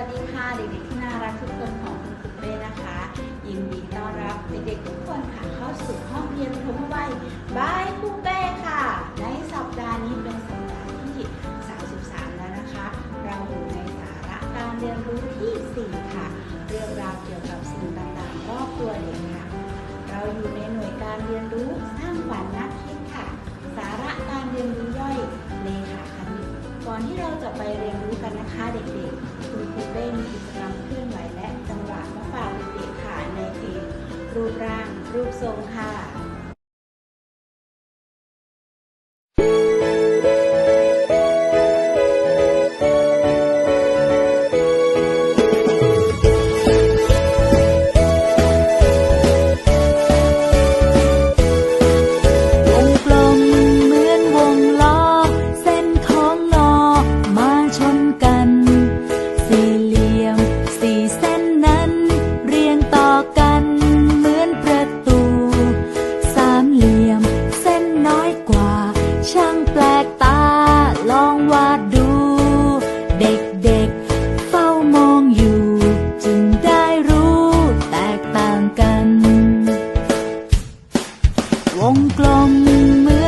วัสดีค่ะเด็กๆที่น่ารักทุกคนของคุณครูเป้นะคะ ยินดีต้อนรับเด็กๆทุกคนค่ะเข้าสู่ห้องเรียนรู้วัยบายครูเป้ค่ะ ในสัปดาห์นี้เป็นสัปดาห์ที่ 33 แล้วนะคะ เราอยู่ในสาระการเรียนรู้ที่ 4 ค่ะ เรื่องราวเกี่ยวกับสิ่งต่างๆรอบตัวเด็กค่ะ เราอยู่ในหน่วยการเรียนรู้สร้างขวัญนักคิดค่ะ อนที่เราจะไปเรียนรู้กันนะคะเด็กๆ คุณครูเป้มีกิจกรรมเคลื่อนไหวและจังหวะมาฝากเด็กๆค่ะในเพลงรูปร่างรูปทรงค่ะ เหมือน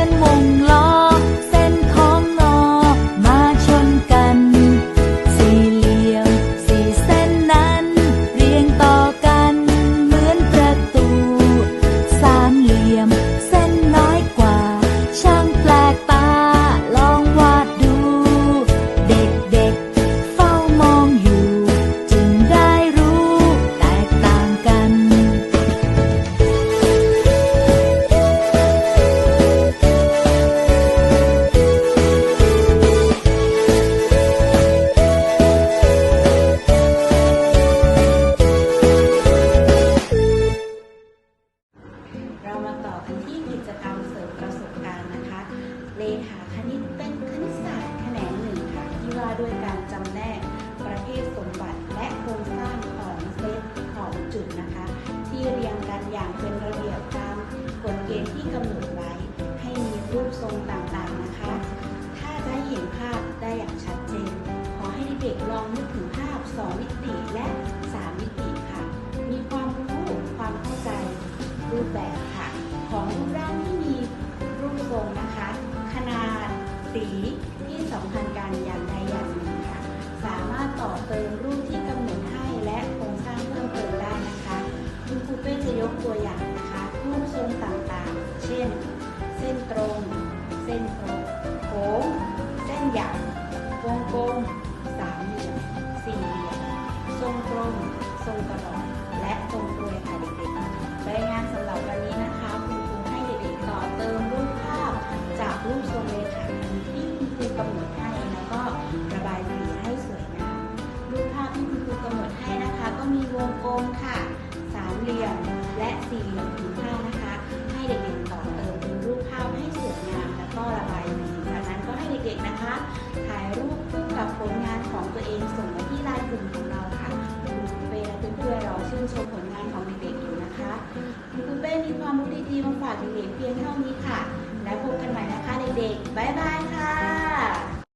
ทรงต่างๆนะคะ ถ้าจะให้เห็นภาพได้อย่างชัดเจน ขอให้เด็กลองนึกถึงภาพ 2 มิติและ 3 มิติค่ะ มีความรู้ความเข้าใจรูปแบบค่ะ ของรูปร่างที่มีรูปทรงนะคะ ขนาด สีที่สัมพันธ์กันอย่างใดอย่างหนึ่ง ง เท่านี้ค่ะ แล้วพบกันใหม่นะคะเด็กๆ บ๊ายบายค่ะ